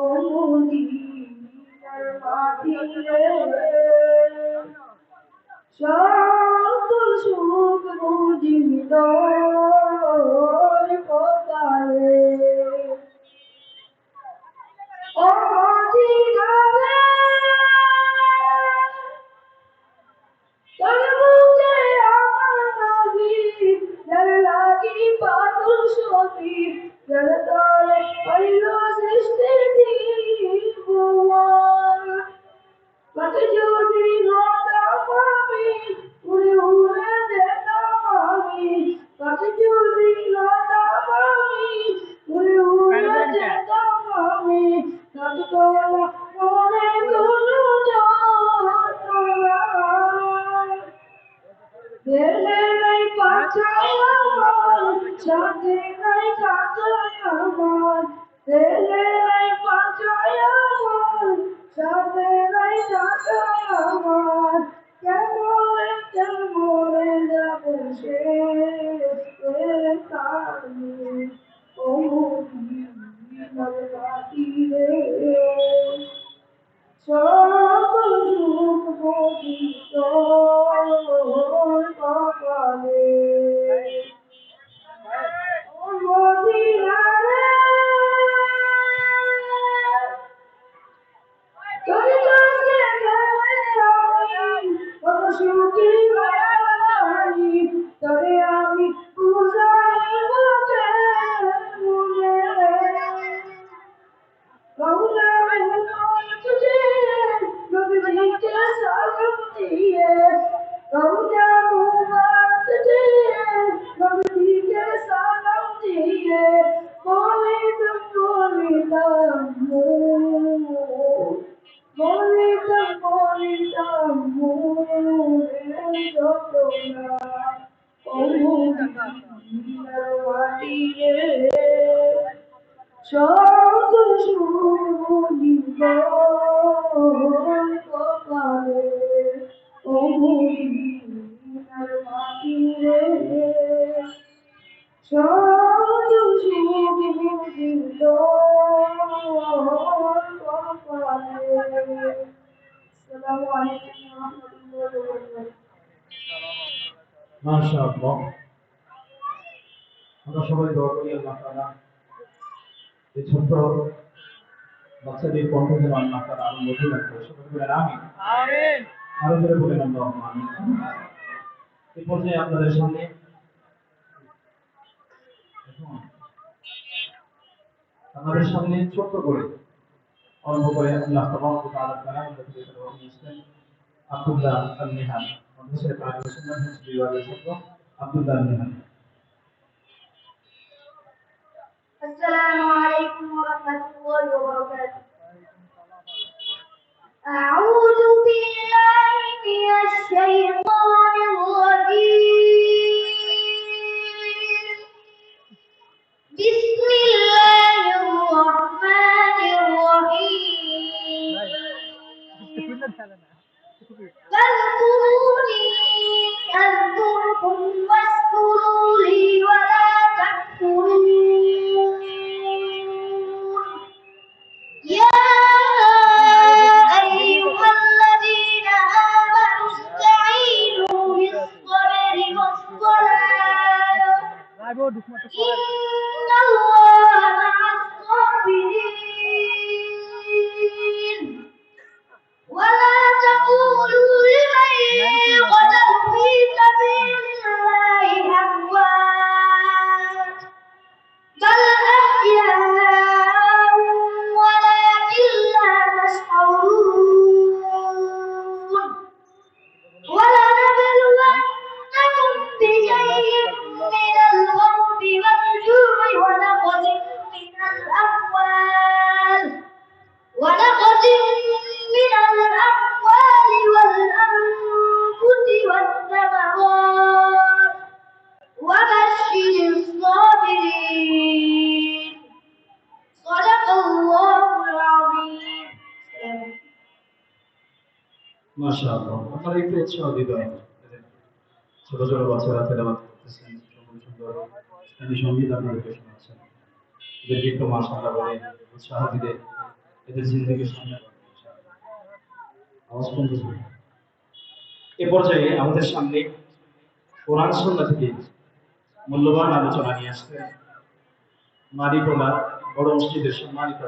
অমুদির মাটিরে সকল সাথে নাই কাছায় আমার দেলে নাই পাছায় আমার সাথে নাই কাছায় আমার Show the show you go. মাশাআল্লাহ। আমরা সবাই দোয়া করি আল্লাহ তাআলা এই ছোট্ট বাচ্চাদের কণ্ঠ যেন আল্লাহ তাআলা আরও মধুর রাখে সকলে বলেন আমিন। আমিন। আরও জোরে বলেন আল্লাহ আমিন। এই পর্যায়ে আপনাদের সামনে আপনাদের সামনে ছোট্ট করে और वो बोले अल्लाह तबारक व तआला का नाम लेते हैं और इसमें अब्दुल्लाह बिन निहाल और दूसरे कार में सुन्नत है सभी वाले सबको अब्दुल्लाह बिन निहाल السلام عليكم ورحمة الله وبركاته أعوذ Holy ছোট ছোট বাচ্চারা সংগীত বলে উৎসাহ দিলে এদের কমতে এ পর্যায়ে আমাদের সামনে কোরআন সন্ধ্যা থেকে মূল্যবান আলোচনা নিয়ে আসতে মারিটোলা বড় মসজিদের সম্মানিত